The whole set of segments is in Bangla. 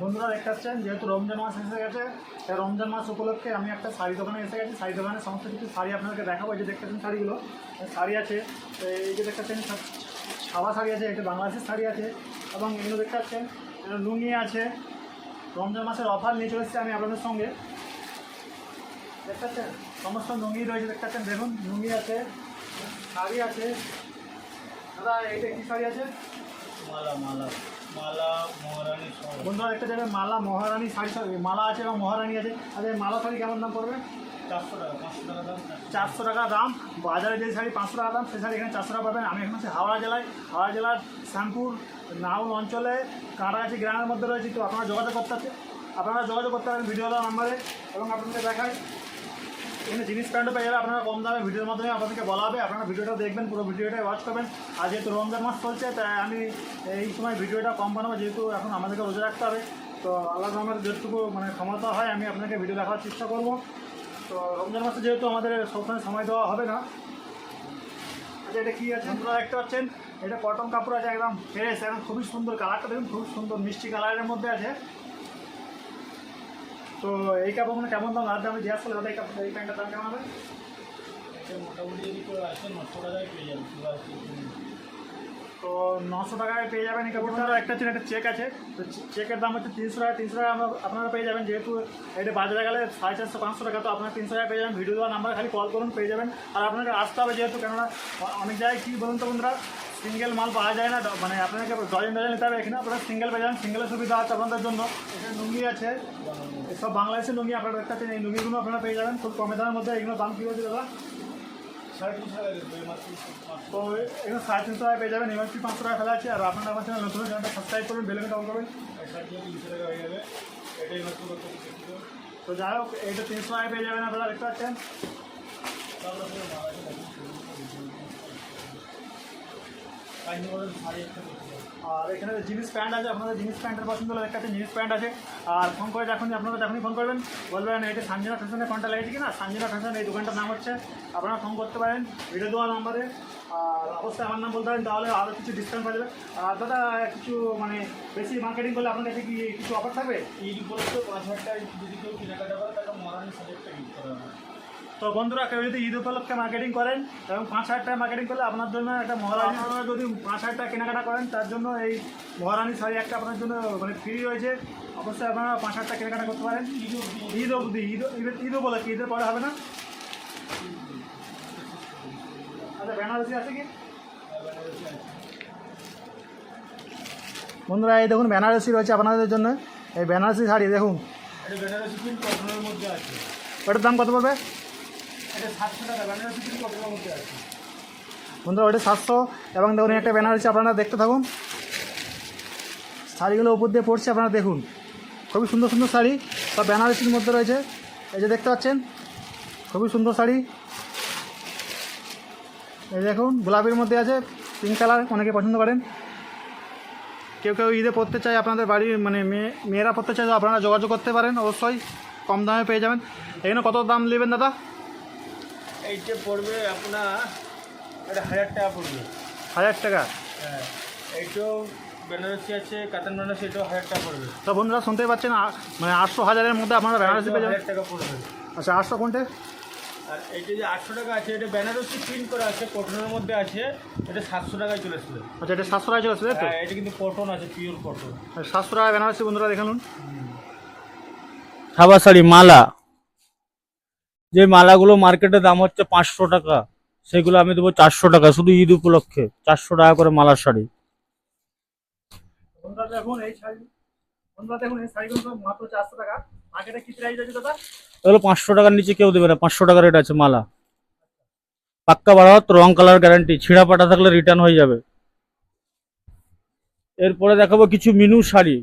বন্ধুরা দেখতে পাচ্ছেন, যেহেতু রমজান মাস এসে গেছে, তাই রমজান মাস উপলক্ষে আমি একটা শাড়ি দোকানে এসে গেছি। শাড়ি দোকানে সমস্ত কিছু শাড়ি আপনাদেরকে দেখাবো, এই যে দেখতে পাচ্ছেন শাড়িগুলো। শাড়ি আছে, এই যে দেখতে পাচ্ছেন সাদা শাড়ি আছে একটা বাংলাদেশের শাড়ি আছে, এবং এগুলো দেখতে পাচ্ছেন লুঙ্গি আছে। রমজান মাসের অফার নিয়ে চলে আমি আপনাদের সঙ্গে। দেখতে পাচ্ছেন, সমস্ত লুঙ্গি রয়েছে, দেখতে পাচ্ছেন, দেখুন, লুঙ্গি আছে, শাড়ি আছে। দাদা, এইটা কী শাড়ি আছে? মালা মালা। বন্ধুরা একটা যাবে মালা মহারানী শাড়ি মালা আছে এবং মহারানী আছে। আর মালা শাড়ি কেমন দাম পড়বে? চারশো টাকা পাঁচশো টাকা দাম চারশো টাকা। দাম। বাজারে যে শাড়ি পাঁচশো টাকা দাম সেই শাড়ি এখানে চারশো টাকা পাবেন। আমি এখন আছি হাওড়া জেলায় হাওড়া জেলার শ্যামপুর নাউন অঞ্চলে কাঁটাগাছি গ্রামের মধ্যে রয়েছে। তো আপনারা যোগাযোগ করতে পারছেন। আপনারা যোগাযোগ করতে পারেন ভিডিও নাম্বারে এবং আপনাদের দেখায়। এখানে জিনিস প্যান্টও পেয়ে যাবে, আপনারা কম দামে ভিডিওর মাধ্যমে আপনাদেরকে বলা হবে। আপনারা ভিডিওটা দেখবেন, পুরো ভিডিওটাই ওয়াচ করবেন। আর যেহেতু রমজান মাস চলছে, তাই আমি এই সময় ভিডিওটা কম বানাবো, যেহেতু এখন আমাদেরকে রোজা রাখতে হবে। তো আল্লাহ আমার যেটুকু মানে ক্ষমতা হয়, আমি আপনাকে ভিডিও দেখার চেষ্টা করব। তো রমজান মাসে যেহেতু আমাদের সবসময় সময় দেওয়া হবে না আচ্ছা এটা কী আছে? আপনারা দেখতে পাচ্ছেন, এটা কটন কাপড় আছে, একদম ফ্রেশ একদম খুবই সুন্দর কালারটা দেখুন খুব সুন্দর মিষ্টি কালারের মধ্যে আছে। তো এই কাপড়গুলো কেমন দাম? আর দামে করলে দাদা, এই কাপড় এই প্যান্টের দাম কেমন হবে? মোটামুটি যদি আসে নশো টাকায় পেয়ে যাবেন তো নশো টাকায় পেয়ে যাবেন এই কাপড়টা একটা হচ্ছে একটা চেক আছে। তো চেকের দাম হচ্ছে তিনশো টাকা তিনশো টাকা আপনারা পেয়ে যাবেন। যেহেতু এটা বাজারে গেলে সাড়ে চারশো, পাঁচশো টাকা, তো আপনারা তিনশো টাকা পেয়ে যাবেন। ভিডিও দেওয়া নাম্বার খালি কল করুন, পেয়ে যাবেন। আর আপনাকে আসতে হবে যেহেতু, কেননা অনেক জায়গায় কী বলুন তো বন্ধুরা? সিঙ্গেল মাল পাওয়া যায় না মানে আপনাকে ডজন ডজন নিতে হবে এখানে আপনারা সিঙ্গেল পেয়ে যাবেন সিঙ্গেলের সুবিধা আছে আপনাদের জন্য। এখানে লুঙ্গি আছে সব বাংলাদেশের লুঙ্গি আপনারা দেখতে পাচ্ছেন এই লুঙ্গিগুলো আপনারা পেয়ে যাবেন খুব কমে দামের মধ্যে এগুলো দাম কী হচ্ছে দাদা? সাড়ে তিনশো টাকা দেবে মাত্র তো এখানে সাড়ে তিনশো টাকা পেয়ে যাবেন এমআরপি পাঁচশো টাকা ফেলা আছে আর আপনারা আমার চ্যানেল নতুন চ্যানেলটা সাবস্ক্রাইব করবেন বেলেকে ডাউন করবেন। হয়ে তো যাই হোক এটা তিনশো টাকা পেয়ে যাবেন আপনারা দেখতে পাচ্ছেন। আর এখানে জিনিস প্যান্ট আছে, আপনাদের জিনিস প্যান্টের পছন্দ হলে পাচ্ছেন জিনিস প্যান্ট আছে। আর ফোন করে যখনই আপনারা যখনই ফোন করবেন, বলবেন, এটা সানজিনা ফ্যাশনের ফোনটা লেগেছে কিনা? সানজিনা ফ্যাশন এই দোকানটার নাম হচ্ছে, আপনারা ফোন করতে পারেন ভিডিও দেওয়া নাম্বারে আর অবশ্যই আমার নাম বলতে পারেন, তাহলে আরও কিছু ডিসকাউন্ট পাওয়া যাবে। আর দাদা, কিছু মানে বেশি মার্কেটিং করলে আপনার কাছে কি কিছু অফার থাকবে? ঈদ উপলক্ষে পাঁচ হাজার টাকা যদি কেউ কেনাকাটা করে মহারানী শাড়ি একটা গিফট করা হবে। তো বন্ধুরা কেউ যদি ঈদ উপলক্ষে মার্কেটিং করেন এবং পাঁচ হাজার টাকা মার্কেটিং করলে আপনার জন্য একটা মহারানী আপনারা যদি পাঁচ হাজার টাকা কেনাকাটা করেন তার জন্য এই মহারানী শাড়ি একটা আপনার জন্য মানে ফ্রি রয়েছে। অবশ্যই আপনারা পাঁচ হাজার টাকা কেনাকাটা করতে পারেন। ঈদ অবধি ঈদ ঈদ উপলক্ষে ঈদের পরে হবে না? আচ্ছা বেনারসি আছে কি? বন্ধুরা এই দেখুন বেনারসি রয়েছে আপনাদের জন্য। এই বেনারসি শাড়ি দেখুন। বেনারসি মধ্যে আছে। ওটার দাম কত পড়বে? বন্ধুরা ওটা সাতশো, এবং দেখুন, একটা ব্যানার বেনারসি আপনারা দেখতে থাকুন। শাড়িগুলো উপর দিয়ে পড়ছে, আপনারা দেখুন। খুবই সুন্দর সুন্দর শাড়ি, সব বেনারসির মধ্যে রয়েছে। এই যে দেখতে পাচ্ছেন, খুবই সুন্দর শাড়ি। এই দেখুন, গোলাপির মধ্যে আছে পিঙ্ক কালার অনেকে পছন্দ করেন। কেউ কেউ ঈদে পড়তে চায়, আপনাদের বাড়ির মানে মেয়ে, মেয়েরা পড়তে চায়, তো আপনারা যোগাযোগ করতে পারেন, অবশ্যই কম দামে পেয়ে যাবেন। এখানে কত দাম নেবেন দাদা? এইটা পড়বে আপনার এটা হাজার টাকা পড়বে। হাজার টাকা? হ্যাঁ এইটাও বেনারসি আছে কাতান বেনারসি এটাও হাজার টাকা পড়বে। তো বন্ধুরা শুনতেই পাচ্ছেন আ- মানে আটশো হাজারের মধ্যে আপনারা বেনারসি পেয়ে যাবেন। হাজার টাকা পড়বে। আচ্ছা আটশো কোনটে? আর এইটা যে আটশো টাকা আছে এটা বেনারসি প্রিন্ট করা আছে কটনের মধ্যে আছে এটা সাতশো টাকায় চলে আসবে আচ্ছা এটা সাতশো টাকা চলে আসবে তাই তো? হ্যাঁ এটা কিন্তু কটন আছে পিওর কটন সাতশো টাকা বেনারসি বন্ধুরা দেখালুন সাবা শাড়ি মালা। যে মালাগুলো মার্কেটে দাম হচ্ছে পাঁচশো টাকা সেগুলো আমি দেবো চারশো টাকা শুধু ঈদ উপলক্ষে। চারশো টাকা করে মালার শাড়ি। এগুলো পাঁচশো টাকার নিচে কেউ দেবে না পাঁচশো টাকা রেট আছে মালা। পাক্কা বাড়াত রং কালার গ্যারান্টি ছিঁড়া পাটা থাকলে রিটার্ন হয়ে যাবে। এরপরে দেখাবো কিছু মিনু শাড়ি।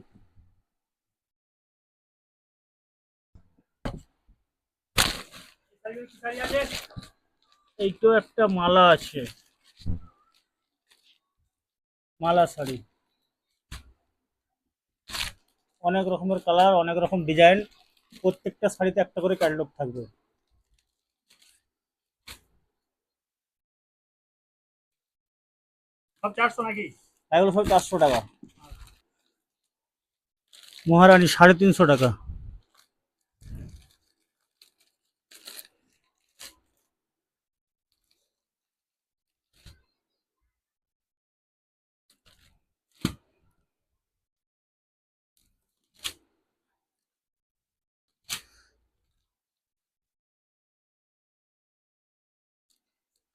এই একটা মালা আছে। মালা শাড়ি। অনেক রকমের কালার অনেক রকম ডিজাইন। প্রত্যেকটা শাড়িতে একটা করে ক্যাটলগ থাকবে। সব চারশো নাকি? এগুলো সব চারশো টাকা। মহারানী সাড়ে তিনশো টাকা।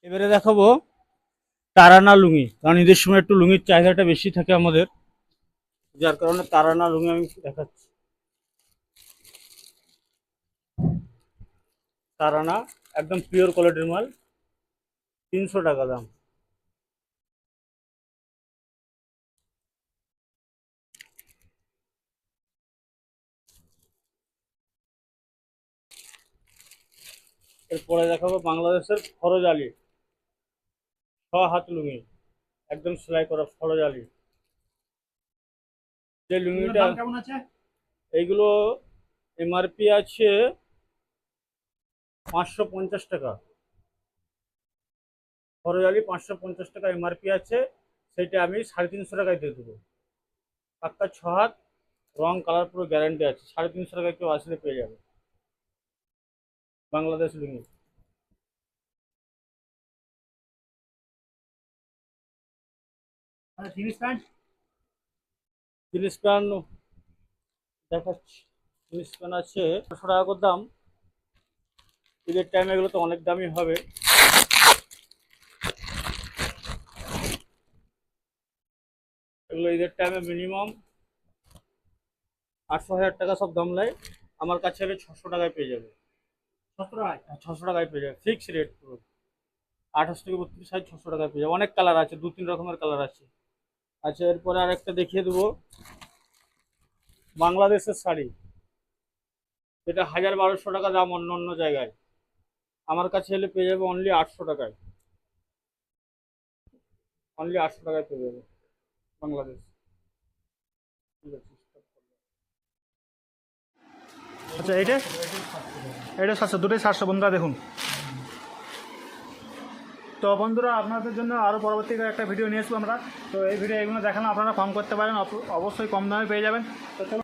এবারে দেখাবো তারানা লুঙ্গি। কারণ ঈদের সময় একটু লুঙ্গির চাহিদাটা বেশি থাকে আমাদের। যার কারণে তারানা লুঙ্গি আমি দেখাচ্ছি। তারানা একদম পিওর কোয়ালিটির মাল। তিনশো টাকা দাম। এরপরে দেখাবো বাংলাদেশের ফরজ আলী। ছ হাত লুঙ্গি একদম সেলাই করা ফরজ আলী। যে লুঙ্গিটা কেমন আছে? এইগুলো এমআরপি আছে পাঁচশো পঞ্চাশ টাকা। ফরজালি পাঁচশো পঞ্চাশ টাকা এমআরপি আছে সেটা আমি সাড়ে তিনশো টাকায় দিয়ে দেবো। পাক্কা ছ হাত রং কালার পুরো গ্যারান্টি আছে। সাড়ে তিনশো টাকায় কেউ আসলে পেয়ে যাবে। বাংলাদেশ লুঙ্গি। জিনিস প্যান্ট? জিনিস প্যান্ট দেখাচ্ছি। জিনিস প্যান্ট আছে। ছশো টাকা করে দাম। ঈদের টাইমে এগুলো তো অনেক দামই হবে। এগুলো ঈদের টাইমে মিনিমাম আটশো হাজার টাকা সব দাম নেয়। আমার কাছে হলে ছশো টাকায় পেয়ে যাবে। সতেরো টাকায়? ছশো টাকায় পেয়ে যাবে। ফিক্স রেট পুরো। আঠাশ থেকে বত্রিশ সাইজ ছশো টাকায় পেয়ে যাবে। অনেক কালার আছে দু তিন রকমের কালার আছে। আচ্ছা এরপরে আরেকটা দেখিয়ে দেবো। বাংলাদেশের শাড়ি। যেটা হাজার বারোশো টাকা দাম অন্য অন্য জায়গায়। আমার কাছে এলে পেয়ে যাবে অনলি আটশো টাকায়। অনলি আটশো টাকায় পেয়ে যাবে বাংলাদেশ। আচ্ছা এইটা এটা সাতশো, দুটোই সাতশো, বন্ধুরা দেখুন। তো বন্ধুরা, আপনাদের জন্য আরও পরবর্তীকালে একটা ভিডিও নিয়ে আসব আমরা। তো এই ভিডিও এগুলো দেখালাম আপনারা কম করতে পারেন অবশ্যই কম দামে পেয়ে যাবেন। তো